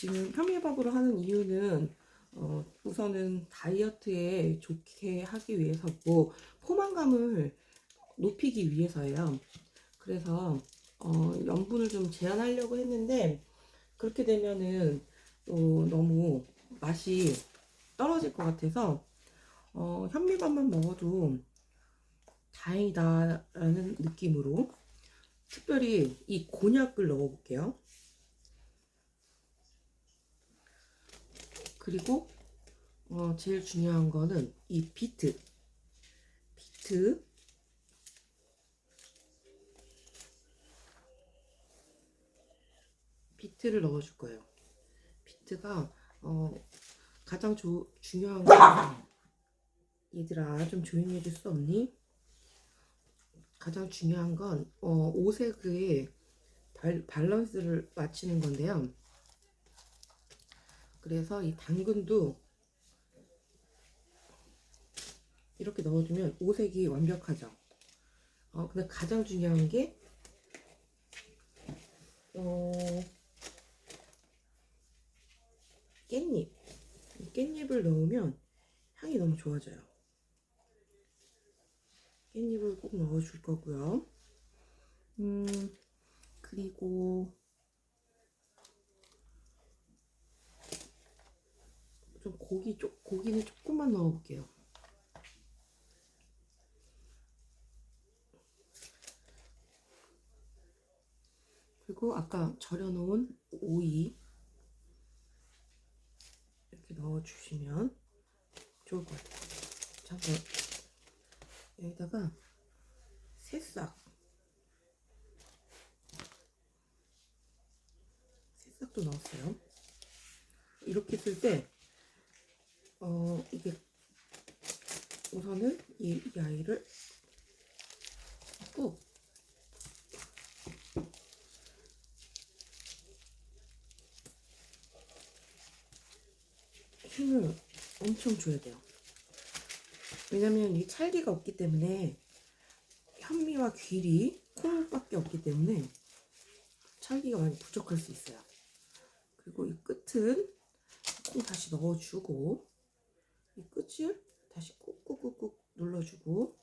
지금 현미밥으로 하는 이유는 어, 우선은 다이어트에 좋게 하기 위해서고 포만감을 높이기 위해서예요. 그래서 어, 염분을 좀 제한하려고 했는데 그렇게 되면은 또 너무 맛이 떨어질 것 같아서 어, 현미밥만 먹어도 다행이다라는 느낌으로 특별히 이 곤약을 넣어볼게요. 그리고 어, 제일 중요한 거는 이 비트. 비트. 비트를 넣어줄 거예요. 비트가 어, 가장 조, 중요한 건 얘들아 좀 조용히 해줄 수 없니? 가장 중요한 건 어, 오색의 발, 밸런스를 맞추는 건데요. 그래서 이 당근도 이렇게 넣어주면 오색이 완벽하죠. 어, 근데 가장 중요한 게 어, 깻잎. 이 깻잎을 넣으면 향이 너무 좋아져요. 깻잎을 꼭 넣어줄 거고요. 음, 그리고 좀 고기 조, 고기는 조금만 넣어볼게요. 그리고 아까 절여놓은 오이 이렇게 넣어주시면 좋을 것 같아요. 잠깐 여기다가 새싹 새싹도 넣었어요. 이렇게 쓸 때 어, 이게 우선은 이, 이 아이를 꾹 힘을 엄청 줘야 돼요. 왜냐면 이 찰기가 없기 때문에 현미와 귀리, 콩밖에 없기 때문에 찰기가 많이 부족할 수 있어요. 그리고 이 끝은 콩 다시 넣어주고 이 끝을 다시 꾹꾹꾹꾹 눌러주고.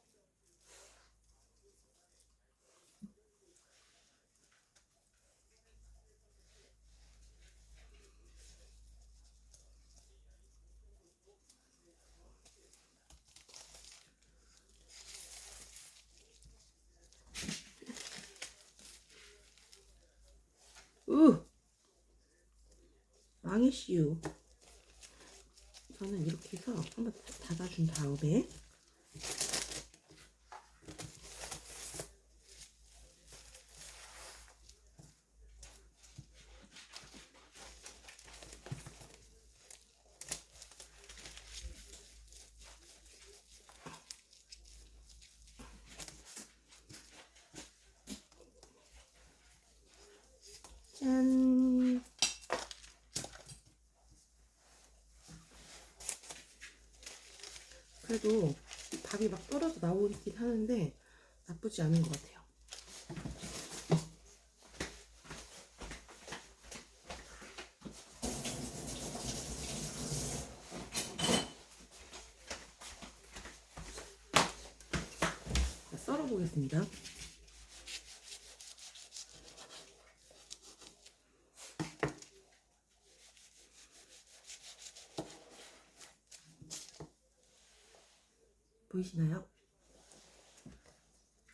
으 망했시유 저는 이렇게 해서 한번 닫아준 다음에 그래도 밥이 막 떨어져 나오긴 하는데 나쁘지 않은 것 같아요. 자, 썰어 보겠습니다. 보이시나요?